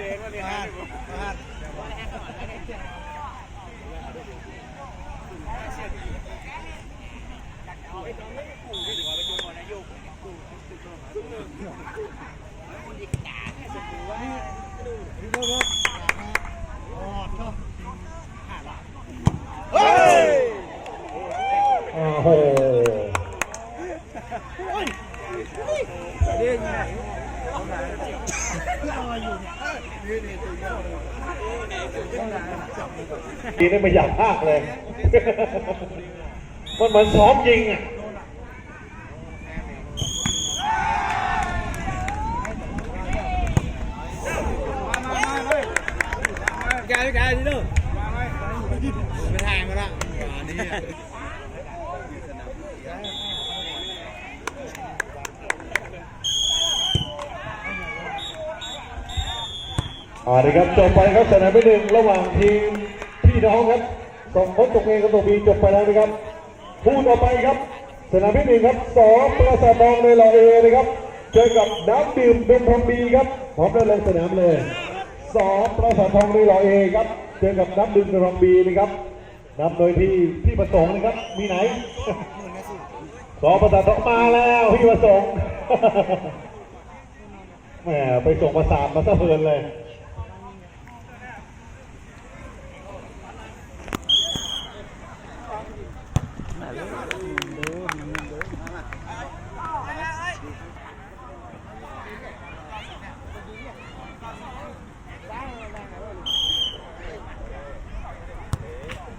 แดงแล้วนี่ฮะโอ้โห ทีนี้ไม่อยากพากเลย มันเหมือนซ้อมยิงอะแกแกนี่เด้อไม่ทางมาละอันนี้ อ่าดีครับจบไปครับสนามที่หนึ่งระหว่างทีมพี่น้องครับสองคนตกเองกับตกบีจบไปแล้วนะครับคู่ต่อไปครับ สนามที่หนึ่งครับสอประสาททองในรอเอนะครับเจอกับน้ำดื่มดมทองบีครับพร้อมได้ลงสนามเลยสอประสาททองในรอเอครับเจอกับน้ำดื่มดมทองบีนะครับนำโดยที่พี่ประสงค์นะครับมีไหนสอประสาททองมาแล้วพี่ประสงค์แหมไปส่งประสาทมาซะเพลินเลย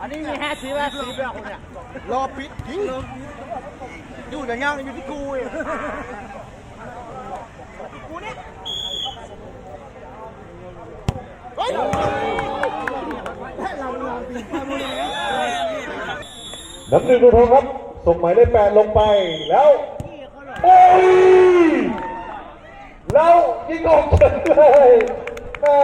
อันนี้มีห้าสิบห้าสิบแบบคนเนี่ยรอปิดยิงอยู่แต่เงาอยู่ที่กูเองกูนี่เฮ้ยน้ำหนึ่งดูทองครับ ส่งหมายเลขแปดลงไปแล้วโอ้ยแล้วยิงออกเฉยเลยแม่